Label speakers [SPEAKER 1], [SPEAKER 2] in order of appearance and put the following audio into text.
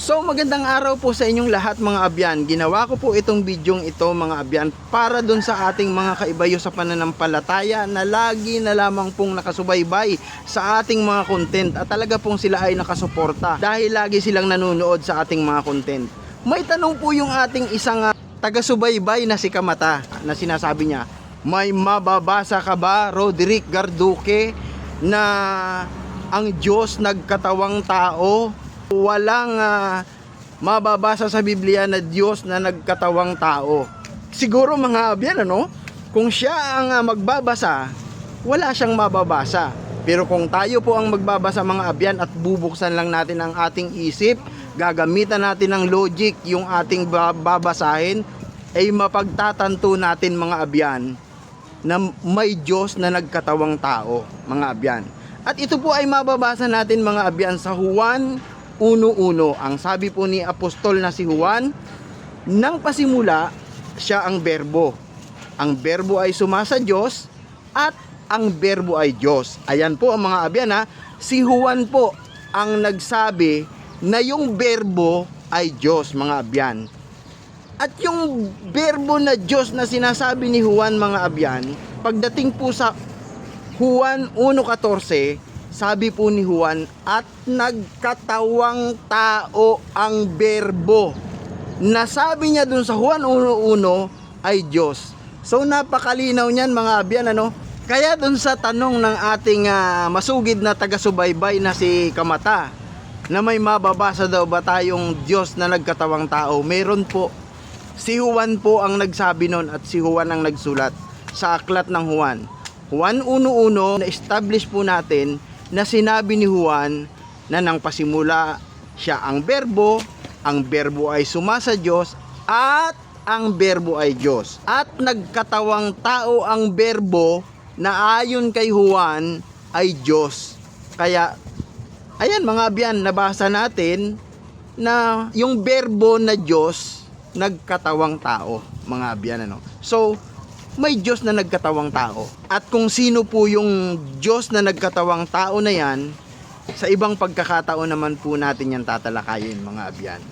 [SPEAKER 1] So magandang araw po sa inyong lahat mga abyan. Ginawa ko po itong bidyong ito mga abyan para dun sa ating mga kaibayo sa pananampalataya na lagi na lamang pong nakasubaybay sa ating mga content at talaga pong sila ay nakasuporta dahil lagi silang nanonood sa ating mga content. May tanong po yung ating isang ah, taga-subaybay na si Kamata na sinasabi niya, may mababasa ka ba Roderick Garduque na ang Diyos nagkatawang tao walang ah, mababasa sa Biblia na Diyos na nagkatawang tao. Siguro mga abyan ano, kung siya ang ah, magbabasa, wala siyang mababasa. Pero kung tayo po ang magbabasa mga abyan at bubuksan lang natin ang ating isip, gagamitan natin ng logic yung ating ba- babasahin, ay mapagtatanto natin mga abyan na may Diyos na nagkatawang tao, mga abyan. At ito po ay mababasa natin mga abyan sa Juan 1.1. Ang sabi po ni Apostol na si Juan, nang pasimula, siya ang berbo. Ang berbo ay sumasa Diyos at ang berbo ay Diyos. Ayan po ang mga abyan ha. Si Juan po ang nagsabi na yung berbo ay Diyos mga abyan. At yung berbo na Diyos na sinasabi ni Juan mga abyan, pagdating po sa Juan 1.14, sabi po ni Juan, at nagkatawang tao ang berbo. Nasabi niya dun sa Juan 1.1 ay Diyos. So napakalinaw niyan mga abyan ano. Kaya dun sa tanong ng ating ah, masugid na taga-subaybay na si Kamata, na may mababasa daw ba tayong Diyos na nagkatawang tao? Meron po. Si Juan po ang nagsabi nun at si Juan ang nagsulat sa aklat ng Juan. Juan 1.1 na-establish po natin na sinabi ni Juan na nang pasimula siya ang berbo, ang berbo ay sumasa Diyos at ang berbo ay Diyos. At nagkatawang tao ang berbo na ayon kay Juan ay Diyos. Kaya ayan mga abyan, nabasa natin na yung berbo na Diyos nagkatawang tao, mga abyan ano. So, may Diyos na nagkatawang tao. At kung sino po yung Diyos na nagkatawang tao na yan, sa ibang pagkakataon naman po natin yan tatalakayin mga abyan.